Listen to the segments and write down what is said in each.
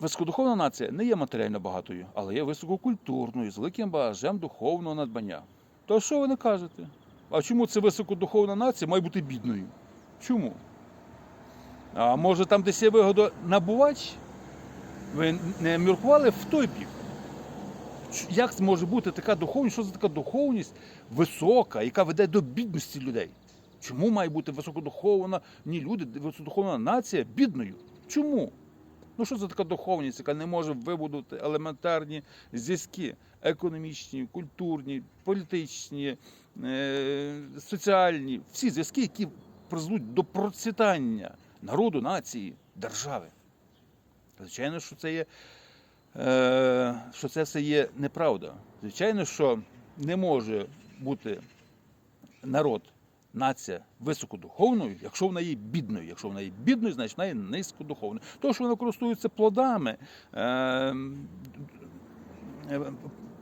високодуховна нація не є матеріально багатою, але є висококультурною, з великим багажем духовного надбання. То що ви не кажете? А чому це високодуховна нація має бути бідною? Чому? А може там десь є вигодонабувач? Ви не міркували в той бік? Як може бути така духовність? Що за така духовність висока, яка веде до бідності людей? Чому має бути високодуховна ні люди, високодуховна нація бідною? Чому? Ну що це така духовність, яка не може вибудувати елементарні зв'язки економічні, культурні, політичні, е- соціальні, всі зв'язки, які призведуть до процвітання народу, нації, держави. Звичайно, що це є, е- що це все є неправда. Звичайно, що не може бути народ, нація високодуховною, якщо вона є бідною. Якщо вона є бідною, значить вона є низькодуховною. Тому що вона користується плодами, е, е,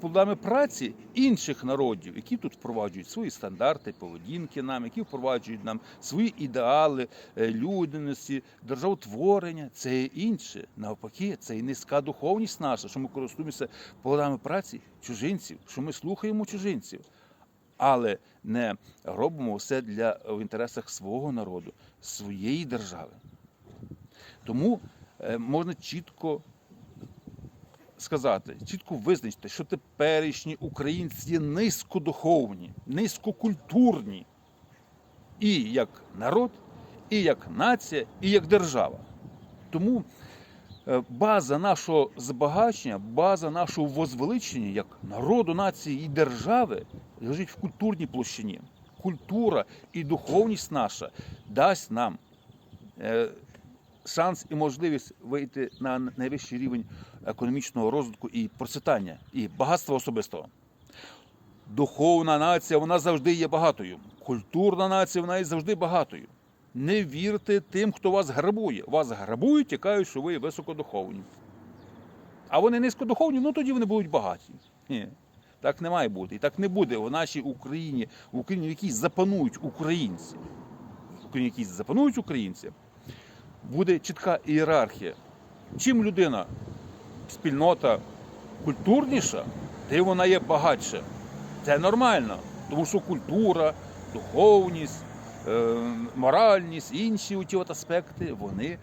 плодами праці інших народів, які тут впроваджують свої стандарти поведінки нам, які впроваджують нам свої ідеали е, людяності, державотворення. Це є інше. Навпаки, це і низька духовність наша, що ми користуємося плодами праці чужинців, що ми слухаємо чужинців але не робимо все для в інтересах свого народу, своєї держави. Тому е, можна чітко сказати, чітко визначити, що теперішні українці є низькодуховні, низькокультурні і як народ, і як нація, і як держава. Тому е, база нашого збагачення, база нашого возвеличення як народу, нації і держави лежить в культурній площині. Культура і духовність наша дасть нам е, шанс і можливість вийти на найвищий рівень економічного розвитку і процвітання, і багатства особистого. Духовна нація вона завжди є багатою. Культурна нація вона є завжди багатою. Не вірте тим, хто вас грабує. Вас грабують і кажуть, що ви високодуховні. А вони низькодуховні, ну тоді вони будуть багаті. Ні, так не має бути. І так не буде в нашій Україні, в Україні, в якій запанують українці. В Україні, в якій запанують українці, буде чітка ієрархія. Чим людина, спільнота культурніша, тим вона є багатша. Це нормально, тому що культура, духовність, е, моральність, інші оті от аспекти, вони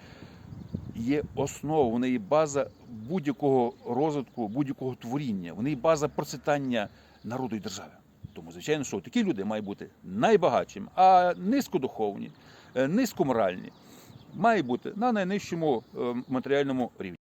є основою, вони є база будь-якого розвитку, будь-якого творіння, вони база процвітання народу і держави. Тому, звичайно, що такі люди мають бути найбагатшими, а низькодуховні, е, низькоморальні мають бути на найнижчому е, матеріальному рівні.